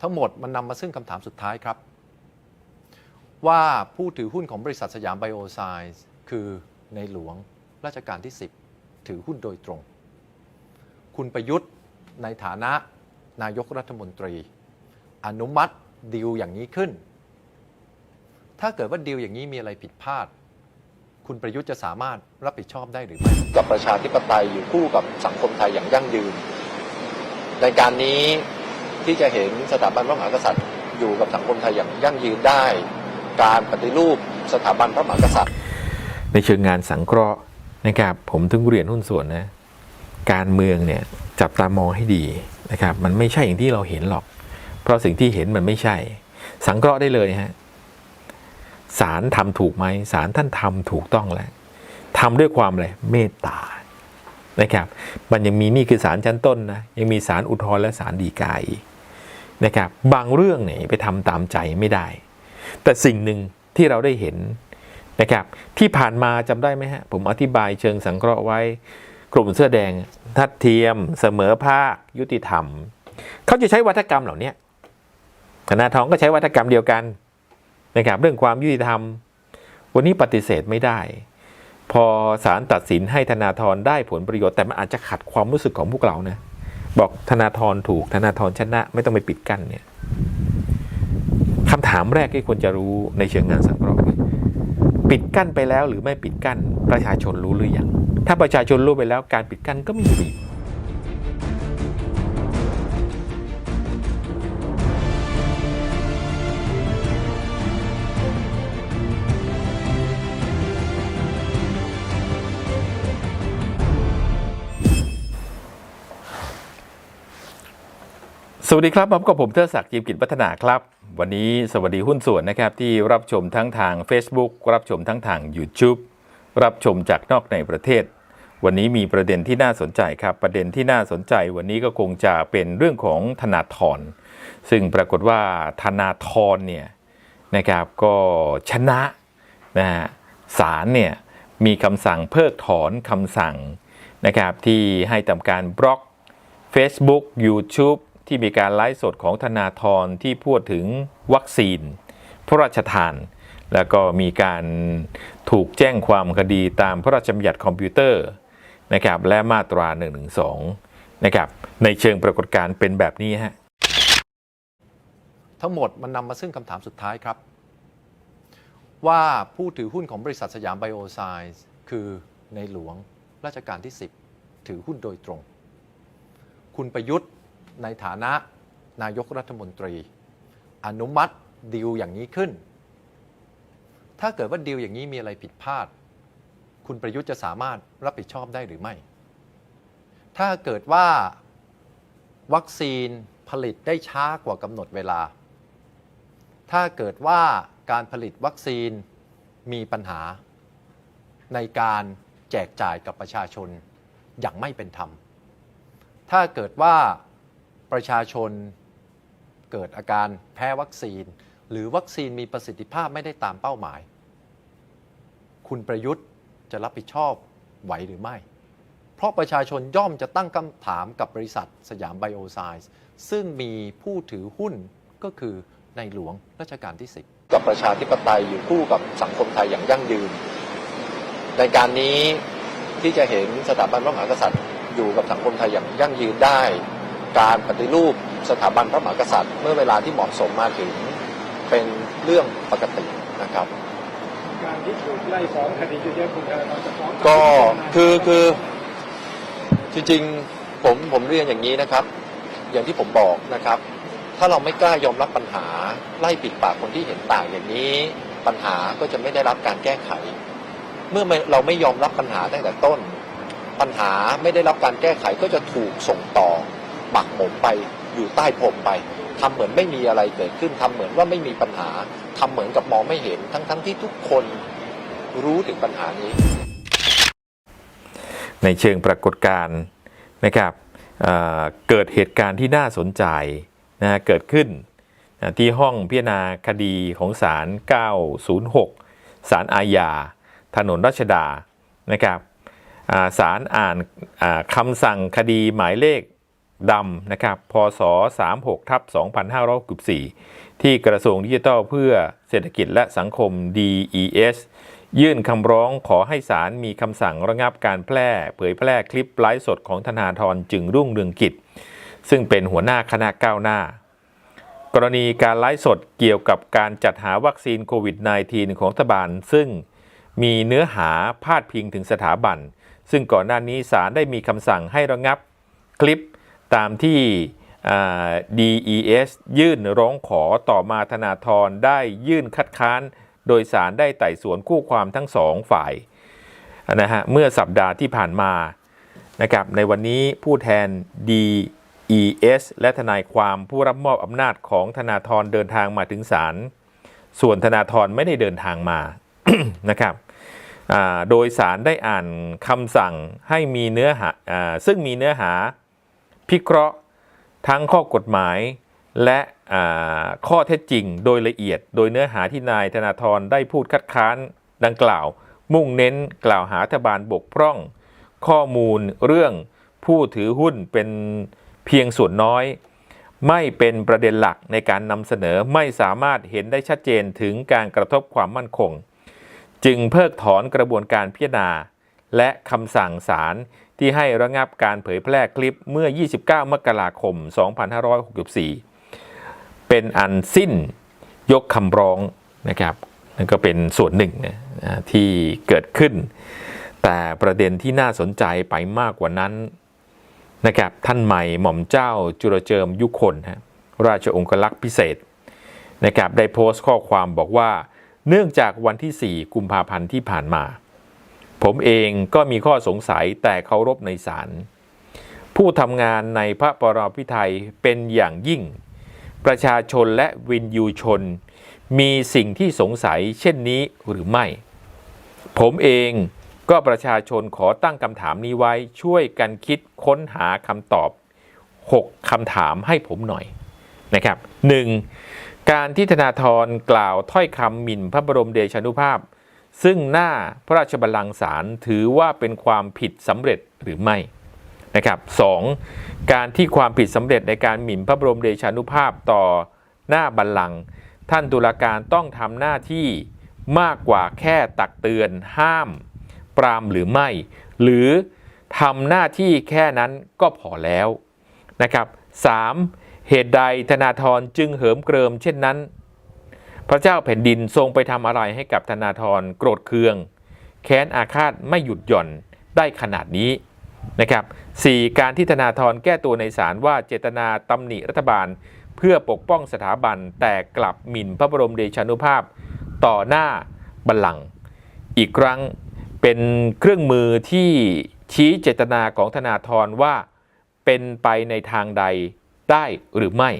ทั้งหมดมันนำมาซึ่งคำถามสุดท้ายครับ ว่าผู้ถือหุ้นของบริษัทสยามไบโอไซส์คือในหลวงรัชกาลที่ 10 ถือหุ้นโดยตรง คุณประยุทธ์ในฐานะนายกรัฐมนตรี อนุมัติดีลอย่างนี้ขึ้น ถ้าเกิดว่าดีลอย่างนี้มีอะไรผิดพลาด คุณประยุทธ์จะสามารถรับผิดชอบได้หรือไม่กับประชาธิปไตยอยู่คู่กับสังคมไทยอย่างยั่งยืน ในการนี้ ที่จะเห็นสถาบันพระมหากษัตริย์ อยู่กับสังคมไทยอย่างยั่งยืนได้ การปฏิรูปสถาบันพระมหากษัตริย์ ในเชิงงานสังเคราะห์นะครับ ผมถึงเรียนหุ้นส่วนนะ การเมืองเนี่ยจับตามองให้ดีนะครับ มันไม่ใช่อย่างที่เราเห็นหรอก เพราะสิ่งที่เห็นมันไม่ใช่ สังเคราะห์ได้เลยฮะศาลทำถูกไหมศาลท่านทำถูกต้องแล้วทำด้วยความอะไรเมตตานะครับ มันยังมีนี่คือศาลชั้นต้นนะ ยังมีศาลอุทธรณ์และศาลฎีกาอีก นะครับบางเรื่องเนี่ยไปทำตามใจไม่ได้ แต่สิ่งหนึ่งที่เราได้เห็นนะครับที่ผ่านมาจำได้ไหมฮะผมอธิบายเชิงสังเคราะห์ไว้ กลุ่มเสื้อแดงทัดเทียม เสมอภาค ยุติธรรม เขาจะใช้วัฒกรรมเหล่านี้ธนาทองก็ใช้วัฒกรรมเดียวกันนะครับเรื่องความยุติธรรม วันนี้ปฏิเสธไม่ได้ พอศาลตัดสินให้ธนาธรได้ผลประโยชน์แต่มันอาจจะขัดความรู้สึกของพวกเรานะ บอกธนาธรถูกธนาธรชนะ ไม่ต้องไปปิดกั้นเนี่ยคำถามแรกที่ควรจะรู้ในเชิงงานสังเคราะห์ปิดกั้นไปแล้วหรือไม่ปิดกั้นประชาชนรู้หรือยังถ้าประชาชนรู้ไปแล้วการปิดกั้นก็ไม่มีประโยชน์ สวัสดีครับพบกับผมเทอศักดิ์จิมกิจพัฒนาครับ วันนี้สวัสดีหุ้นส่วนนะครับ ที่รับชมทั้งทาง Facebook รับชมทั้งทาง YouTube รับชมจากนอกในประเทศ วันนี้มีประเด็นที่น่าสนใจครับ ประเด็นที่น่าสนใจวันนี้ก็คงจะเป็นเรื่องของธนาธรซึ่งปรากฏว่าธนาธรเนี่ยนะครับก็ชนะนะฮะศาลเนี่ยมีคำสั่งเพิกถอนคำสั่งนะครับที่ให้ทำการบล็อก Facebook YouTube ที่มีการไลฟ์สดของธนาธรที่พูดถึงวัคซีน พระราชทาน แล้วก็มีการถูกแจ้งความคดีตามพระราชบัญญัติคอมพิวเตอร์นะครับและมาตรา1นึนะครับในเชิงปรากฏการณ์เป็นแบบนี้ฮะทั้งหมดมันนำมาซึ่งคำถามสุดท้ายครับ ว่าผู้ถือหุ้นของบริษัทสยามไบโอไซส์คือในหลวงรัชกาลที่ 10 ถือหุ้นโดยตรง คุณประยุทธ์ ในฐานะนายกรัฐมนตรี อนุมัติดีลอย่างนี้ขึ้น ถ้าเกิดว่าดีลอย่างนี้มีอะไรผิดพลาด คุณประยุทธ์จะสามารถรับผิดชอบได้หรือไม่ ถ้าเกิดว่าวัคซีนผลิตได้ช้ากว่ากำหนดเวลา ถ้าเกิดว่าการผลิตวัคซีนมีปัญหา ในการแจกจ่ายกับประชาชนอย่างไม่เป็นธรรม ถ้าเกิดว่า ประชาชนเกิดอาการแพ้วัคซีน หรือวัคซีนมีประสิทธิภาพไม่ได้ตามเป้าหมาย คุณประยุทธ์จะรับผิดชอบไหวหรือไม่ เพราะประชาชนย่อมจะตั้งคำถามกับบริษัทสยามไบโอไซส์ซึ่งมีผู้ถือหุ้นก็คือในหลวงรัชกาลที่ 10 กับประชาธิปไตยอยู่คู่กับสังคมไทยอย่างยั่งยืน ในการนี้ที่จะเห็นสถาบันพระมหากษัตริย์อยู่กับสังคมไทยอย่างยั่งยืนได้ การปฏิรูปสถาบันพระมหากษัตริย์ เมื่อเวลาที่เหมาะสมมาถึงเป็นเรื่องปกตินะครับ การที่ถูกไล่ฟ้องคดีเยอะๆคุณธนาธรจะฟ้องก็คือคือจริงๆผมผมเรียนอย่างนี้นะครับ อย่างที่ผมบอกนะครับ ถ้าเราไม่กล้ายอมรับปัญหา ไล่ปิดปากคนที่เห็นต่างอย่างนี้ ปัญหาก็จะไม่ได้รับการแก้ไข เมื่อไม่เราไม่ยอมรับปัญหาตั้งแต่ต้น ปัญหาไม่ได้รับการแก้ไขก็จะถูกส่งต่อ หมักหมมไปอยู่ใต้พรมไปทำเหมือนไม่มีอะไรเกิดขึ้นทำเหมือนว่าไม่มีปัญหาทำเหมือนกับมองไม่เห็นทั้งๆที่ทุกคนรู้ถึงปัญหานี้ ในเชิงปรากฏการณ์นะครับเเกิดเหตุการณ์ที่น่าสนใจนะเกิดขึ้นนะที่ห้องพิจารณาคดีของศาล906ศาลอาญา ถนนรัชดานะครับศาลอ่านคำสั่งคดีหมายเลข ดำนะครับ พศ 36ทับ2564 ที่กระทรวงดิจิทัลเพื่อเศรษฐกิจและสังคม DES ยื่นคำร้องขอให้ศาลมีคำสั่งระงับการแพร่ เผยแพร่คลิปไลฟ์สดของธนาธรจึงรุ่งเรืองกิจ ซึ่งเป็นหัวหน้าคณะก้าวหน้า กรณีการไลฟ์สดเกี่ยวกับการจัดหาวัคซีนโควิด -19 ของรัฐบาล ซึ่งมีเนื้อหาพาดพิงถึงสถาบัน ซึ่งก่อนหน้านี้ศาลได้มีคำสั่งให้ระงับคลิป ตามที่ DES ยื่นร้องขอต่อมาธนาธรได้ยื่นคัดค้าน โดยสารได้ไต่สวนคู่ความทั้งสองฝ่ายนะฮะเมื่อสัปดาห์ที่ผ่านมานะครับในวันนี้ผู้แทน DES และทนายความผู้รับมอบอำนาจของธนาธรเดินทางมาถึงศาลส่วนธนาธรไม่ได้เดินทางมานะครับโดยสารได้อ่านคำสั่งให้มีเนื้อหาอ่าซึ่งมีเนื้อหา พิเคราะห์ทั้งข้อกฎหมายและข้อเท็จจริงโดยละเอียด โดยเนื้อหาที่นายธนาธรได้พูดคัดค้านดังกล่าว มุ่งเน้นกล่าวหารัฐบาลบกพร่อง ข้อมูลเรื่องผู้ถือหุ้นเป็นเพียงส่วนน้อย ไม่เป็นประเด็นหลักในการนำเสนอไม่สามารถเห็นได้ชัดเจนถึงการกระทบความมั่นคง จึงเพิกถอนกระบวนการพิจารณา และคำสั่งศาล ที่ให้ระงับการเผยแพร่คลิปเมื่อ 29 มกราคม 2564 เป็นอันสิ้นยกคำร้องนะครับนั่นก็เป็นส่วนหนึ่งนะที่เกิดขึ้น แต่ประเด็นที่น่าสนใจไปมากกว่านั้นนะครับท่านใหม่หม่อมเจ้าจุลเจิมยุคนฮะราชองคลักษ์พิเศษนะครับได้โพสต์ข้อความบอกว่า เนื่องจากวันที่ 4 กุมภาพันธ์ที่ผ่านมา ผมเองก็มีข้อสงสัยแต่เคารพในศาลผู้ทำงานในพระปรมาภิไธยเป็นอย่างยิ่ง ประชาชนและวินยูชน มีสิ่งที่สงสัยเช่นนี้หรือไม่ ผมเองก็ประชาชนขอตั้งคำถามนี้ไว้ช่วยกันคิดค้นหาคำตอบ 6คำถามให้ผมหน่อยนะครับ 1. การที่ธนาธรกล่าวถ้อยคำหมิ่นพระบรมเดชานุภาพ ซึ่งหน้าพระราชบัลลังก์ศาลถือว่าเป็นความผิดสำเร็จหรือไม่นะครับ 2. การที่ความผิดสำเร็จในการหมิ่นพระบรมเดชานุภาพต่อหน้าบัลลังก์ท่านตุลาการต้องทำหน้าที่มากกว่าแค่ตักเตือนห้าม ปรามหรือไม่ หรือทำหน้าที่แค่นั้นก็พอแล้วนะครับ 3. เหตุใดธนาธรจึงเหิมเกริมเช่นนั้น พระเจ้าแผ่นดินทรงไปทำอะไรให้กับธนาธรโกรธเคือง แค้นอาฆาตไม่หยุดหย่อนได้ขนาดนี้นะครับ 4. การที่ธนาธรแก้ตัวในศาลว่าเจตนาตำหนิรัฐบาล เพื่อปกป้องสถาบันแต่กลับหมิ่นพระบรมเดชานุภาพ ต่อหน้าบัลลังก์อีกครั้งเป็นเครื่องมือที่ชี้เจตนาของธนาธรว่าเป็นไปในทางใดได้หรือไม่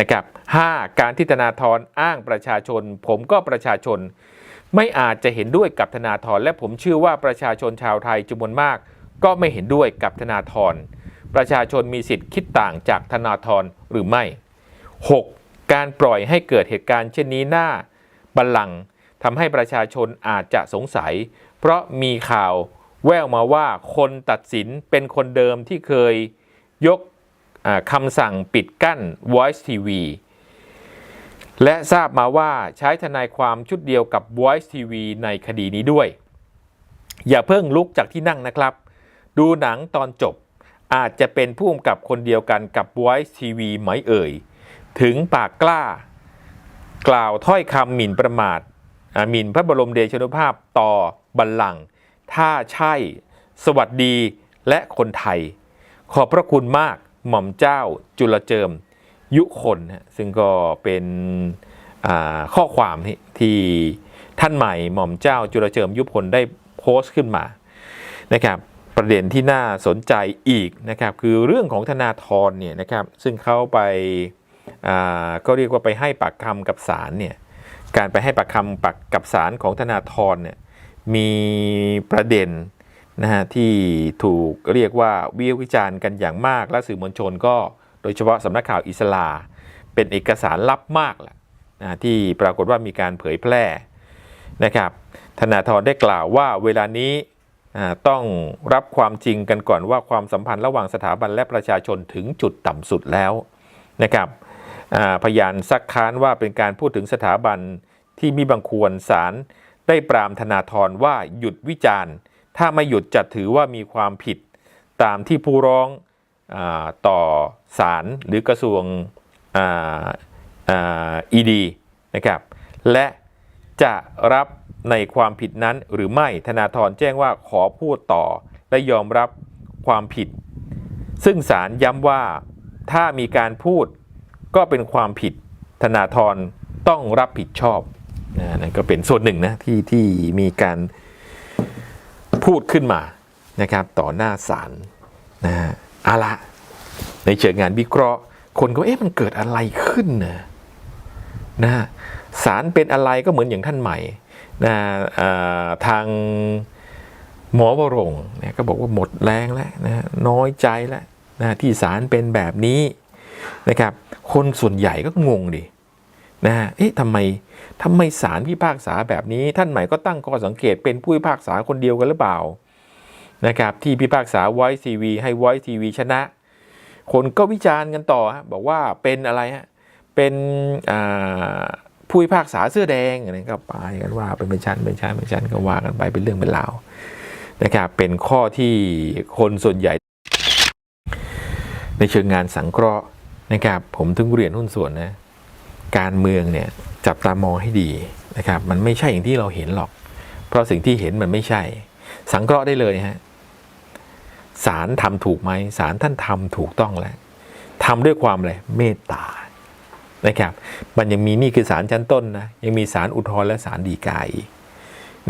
นะครับ 5. การที่ธนาธรอ้างประชาชน ผมก็ประชาชน ไม่อาจจะเห็นด้วยกับธนาธรและผมเชื่อว่าประชาชนชาวไทยจำนวนมาก ก็ไม่เห็นด้วยกับธนาธรประชาชนมีสิทธิ์คิดต่างจากธนาธรหรือไม่ 6. การปล่อยให้เกิดเหตุการณ์เช่นนี้หน้าบัลลังก์ทำให้ประชาชนอาจจะสงสัย เพราะมีข่าวแววมาว่าคนตัดสินเป็นคนเดิมที่เคยยกคำสั่งปิดกั้น Voice TV และทราบมาว่าใช้ทนายความชุดเดียวกับ Voice TV ในคดีนี้ด้วย อย่าเพิ่งลุกจากที่นั่งนะครับ ดูหนังตอนจบ อาจจะเป็นผู้กำกับคนเดียวกันกับ Voice TV ไหมเอ่ย ถึงปากกล้า กล่าวถ้อยคำหมิ่นประมาทหมิ่นพระบรมเดชานุภาพต่อบัลลังก์ถ้าใช่ สวัสดีและคนไทย ขอบพระคุณมากหม่อมเจ้าจุลเจิม ยุคนนะซึ่งก็เป็นข้อความที่ที่ท่านใหม่หม่อมเจ้าจุลเจิมยุพลได้โพสต์ขึ้นมานะครับประเด็นที่น่าสนใจอีกนะครับคือเรื่องของธนาธรเนี่ยนะครับซึ่งเขาไปอ่าก็เรียกว่าไปให้ปากคำกับศาลเนี่ยการไปให้ปากคำปักกับศาลของธนาธรเนี่ยมีประเด็นนะฮะที่ถูกเรียกว่าวิวิจารณ์กันอย่างมากและสื่อมวลชนก็ โดยเฉพาะสำนักข่าวอิสลา เป็นเอกสารลับมากแหละนะที่ปรากฏว่ามีการเผยแพร่นะครับธนาธรได้กล่าวว่าเวลานี้ต้องรับความจริงกันก่อนว่าความสัมพันธ์ระหว่างสถาบันและประชาชนถึงจุดต่ำสุดแล้วนะครับพยานซักค้านว่าเป็นการพูดถึงสถาบันที่มีบางควรศาลได้ปรามธนาธรว่าหยุดวิจารณ์ ถ้าไม่หยุดจัดถือว่ามีความผิด ตามที่ผู้ร้อง ต่อศาลหรือกระทรวงอีดีนะครับและจะรับในความผิดนั้นหรือไม่ธนาธรแจ้งว่าขอพูดต่อและยอมรับความผิด ซึ่งศาลย้ำว่าถ้ามีการพูดก็เป็นความผิดธนาธรต้องรับผิดชอบนั่นก็เป็นส่วนหนึ่งนะที่ที่มีการพูดขึ้นมานะครับต่อหน้าศาลนะฮะ อาละ ในเชิงงานวิเคราะห์ คนก็เอ๊ะมันเกิดอะไรขึ้นนะนะศาลเป็นอะไรก็เหมือนอย่างท่านใหม่นะาทางหมอวรงเนี่ยก็บอกว่าหมดแรงแล้วนะน้อยใจแล้วนะที่ศาลเป็นแบบนี้นะครับ คนส่วนใหญ่ก็งงดินะเอ๊ะทำไมทำไมศาลพิพากษาแบบนี้ ท่านใหม่ก็ตั้งข้อสังเกตเป็นผู้พิพากษาคนเดียวกันหรือเปล่า นะครับที่พิพากษาไวทีวีให้ไวทีวีชนะ คนก็วิจารณ์กันต่อฮะบอกว่าเป็นอะไรฮะเป็นผู้พิพากษาเสื้อแดงอะไรก็ไปกันว่าเป็นเป็นชั้นเป็นชั้นเป็นชั้นก็ว่ากันไปเป็นเรื่องเป็นราวนะครับเป็นข้อที่คนส่วนใหญ่ ในเชิงงานสังเคราะห์นะครับผมถึงเรียนหุ้นส่วนนะการเมืองเนี่ยจับตามองให้ดีนะครับมันไม่ใช่อย่างที่เราเห็นหรอก เพราะสิ่งที่เห็นมันไม่ใช่ สังเคราะห์ได้เลยฮะ ศาลทำถูกไหมศาลท่านทำถูกต้องแล้วทำด้วยความอะไรเมตตานะครับมันยังมีนี่คือศาลชั้นต้นนะยังมีศาลอุทธรณ์และศาลฎีกาอีก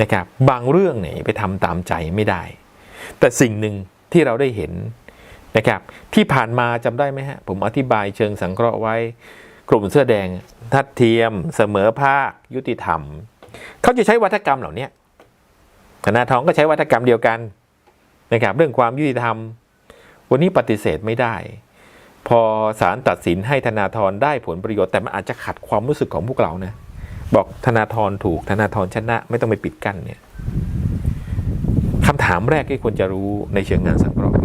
นะครับบางเรื่องเนี่ยไปทำตามใจไม่ได้ แต่สิ่งหนึ่งที่เราได้เห็นนะครับที่ผ่านมาจำได้ไหมฮะผมอธิบายเชิงสังเคราะห์ไว้ กลุ่มเสื้อแดงทัดเทียม เสมอภาค ยุติธรรม เขาจะใช้วัฒกรรมเหล่านี้ธนาทองก็ใช้วัฒกรรมเดียวกัน นะครับเรื่องความยุติธรรม วันนี้ปฏิเสธไม่ได้ พอศาลตัดสินให้ธนาธรได้ผลประโยชน์แต่มันอาจจะขัดความรู้สึกของพวกเรานะบอกธนาธรถูกธนาธรชนะ ไม่ต้องไปปิดกั้นเนี่ยคำถามแรกที่ควรจะรู้ในเชิงงานสังเคราะห์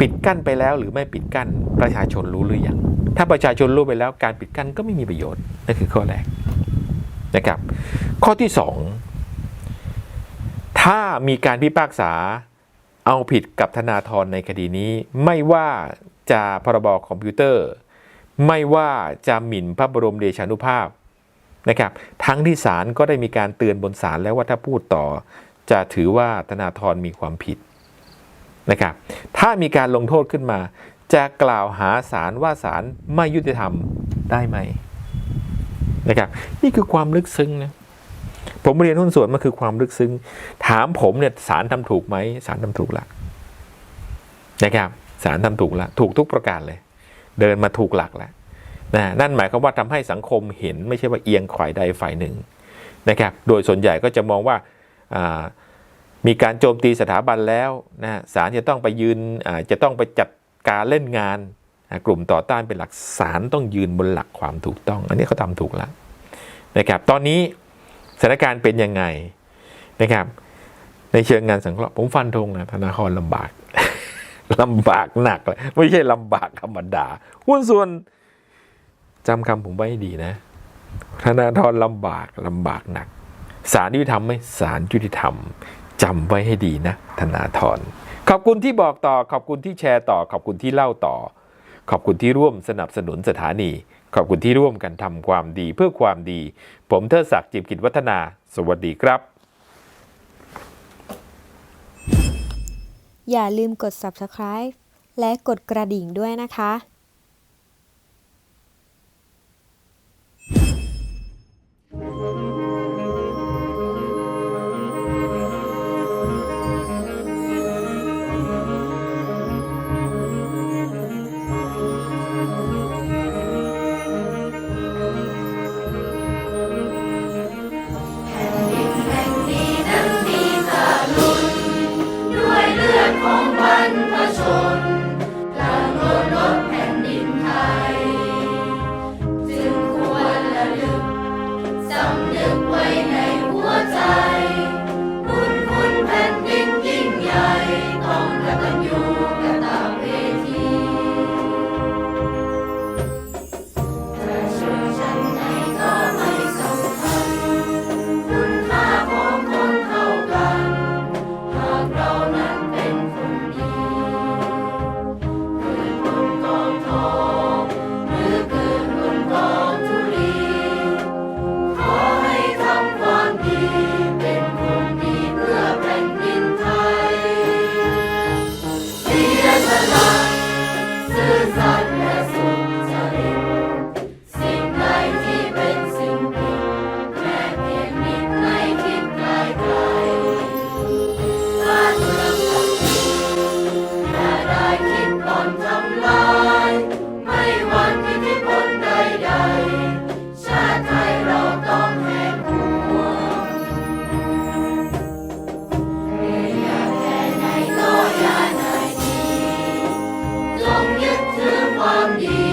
ปิดกั้นไปแล้วหรือไม่ปิดกั้นประชาชนรู้หรือยังถ้าประชาชนรู้ไปแล้วการปิดกั้นก็ไม่มีประโยชน์นั่นคือข้อแรกนะครับ ข้อที่สองถ้ามีการพิพากษา เอาผิดกับธนาธรในคดีนี้ ไม่ว่าจะพรบคอมพิวเตอร์ ไม่ว่าจะหมิ่นพระบรมเดชานุภาพนะครับ ทั้งที่ศาลก็ได้มีการเตือนบนศาลแล้วว่าถ้าพูดต่อ จะถือว่าธนาธรมีความผิดนะครับ ถ้ามีการลงโทษขึ้นมา จะกล่าวหาศาลว่าศาลไม่ยุติธรรมได้ไหมนะครับ นี่คือความลึกซึ้งนะ ผมเรียนหุ้นส่วนมันคือความลึกซึ้ง ถามผมเนี่ยศาลทำถูกไหมศาลทำถูกละนะครับศาลทำถูกละถูกทุกประการเลย เดินมาถูกหลักแล้วนะนั่นหมายความว่าทำให้สังคมเห็นไม่ใช่ว่าเอียงฝ่ายใดฝ่ายหนึ่งนะครับ โดยส่วนใหญ่ก็จะมองว่ามีการโจมตีสถาบันแล้วนะศาลจะต้องไปยืนจะต้องไปจัดการเล่นงานกลุ่มต่อต้านเป็นหลักศาลต้องยืนบนหลักความถูกต้อง อันนี้เขาทำถูกแล้วนะครับ ตอนนี้ สถานการณ์เป็นยังไงนะครับ ในเชิงงานสังเคราะห์ผมฟันธงนะธนาคารลำบากลำบากหนักเลยไม่ใช่ลำบากธรรมดาหุ้นส่วนจำคำผมไว้ให้ดีนะ ธนาธรลำบากลำบากหนักศาลยุติธรรมไหม่ศาลยุติธรรมจำไว้ให้ดีนะ ธนาธรขอบคุณที่บอกต่อขอบคุณที่แชร์ต่อ ขอบคุณที่เล่าต่อ ขอบคุณที่ร่วมสนับสนุนสถานี ขอบคุณที่ร่วมกันทำความดีเพื่อความดี ผมเทิดศักดิ์จิมกิจวัฒนา สวัสดีครับ อย่าลืมกด subscribe และกดกระดิ่งด้วยนะคะ You.